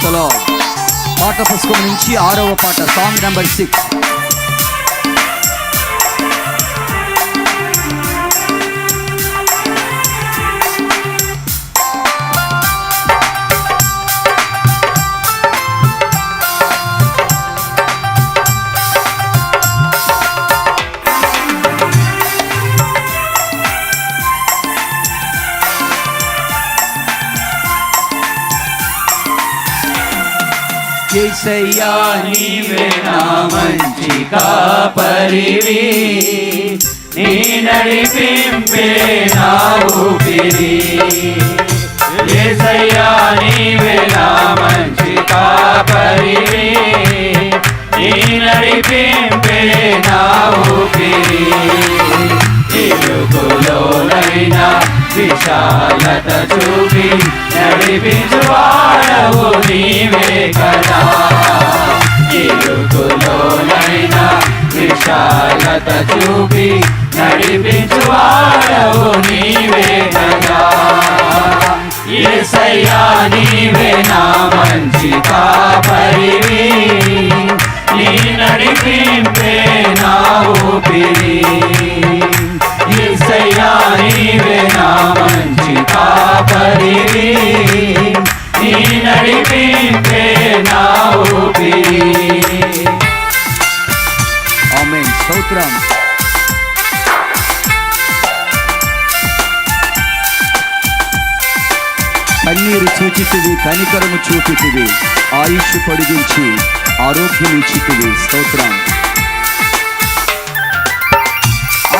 ప్రైస్తలో పాఠ పుస్తకం నుంచి ఆరవ పాట సాంగ్ నెంబర్ సిక్స్. ఏసయ్యా నీవే నా మంచి కాపరివి నీ నడిపింపే నా ఊపిరి ఏసయ్యా నీవే నా మంచి కాపరివి నీ నడిపింపే నా ఊపిరి ఇరుకులోనైనా విశాలత చూపి నడిపించువాడవు నీవే కదా. ఇరుకులోనైనా విశాలత చూపి నడిపించువాడవు నీవే కదా. ఏసయ్యా నీవే నా మంచి కాపరివి నీ నడిపింపే సౌత్రాం స్తోత్రం కన్నీరు చూచితివి కనికరము చూపితివి. ఆయుష్ పొడిగించి ఆరోగ్యం ఇచ్చితివి. స్తోత్రం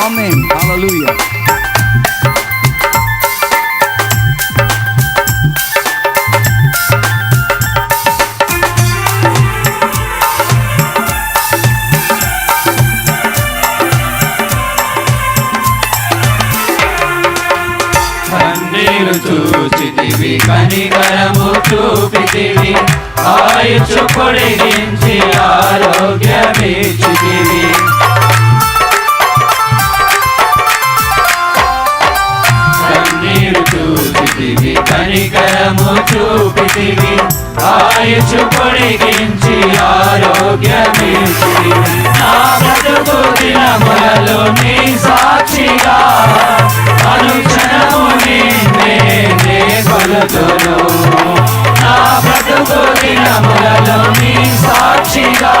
ఆమె హల్లెలూయా చూపితివి. ఆయుష్ పొడిగించి ఆరోగ్యమిచ్చితివి కన్నీరు చూపితివి కనికరము చూపితివి. ఆయుషు పొడిగించి ఆరోగ్యమిచ్చితివి నా బ్రతుకు దినములలో నీ సాక్షిగా అనుక్షణము నిన్నే కొలుతును దినములలో నీ సాక్షిగా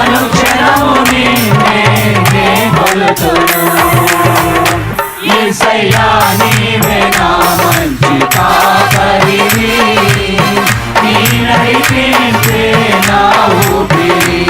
అనుక్షణము నిన్నే కొలుతును. ఏసయ్యా నీవే నా మంచి కాపరివి నీ నడిపించే నా ఊపిరి.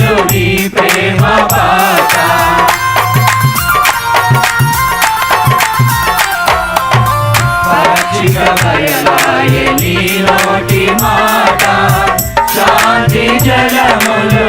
జలములు ప్రేమ పాట పచ్చిక బయలాయే నీ నోటి మాట. శాంతి జలములు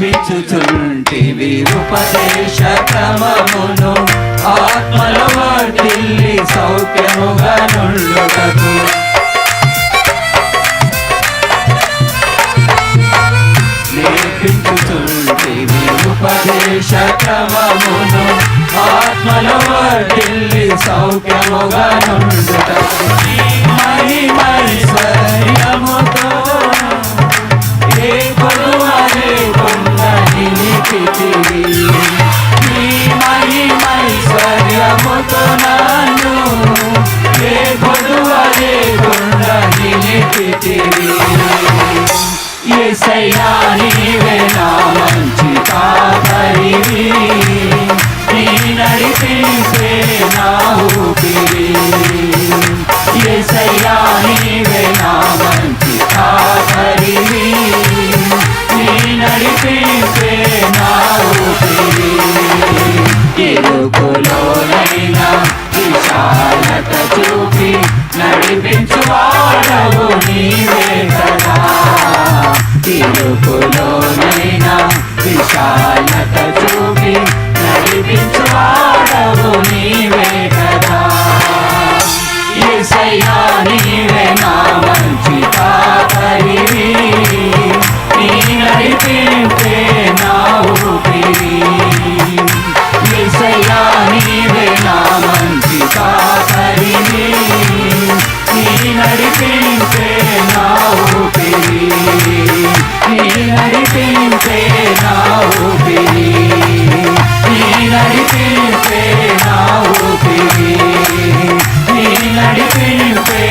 నేర్పించుచుంటివి ఉపదేశ క్రమమును. ఆత్మలో వాటిల్లి సౌఖ్యముగా నుండుటకు నేర్పించుచుంటివి ఉపదేశ క్రమమును. ఆత్మలో వాటిల్లి సౌఖ్యముగా నుండుటకు ఏసయ్యా నీవే నా మంచి కాపరివి నీ నడిపించే నా ఊపిరి ఏసయ్యా నీవే నా నడిపించే నా ఊపిరి నీ నడిపించే నా ఊపిరి నీ నడిపించే నా ఊపిరి నీ నడిపించే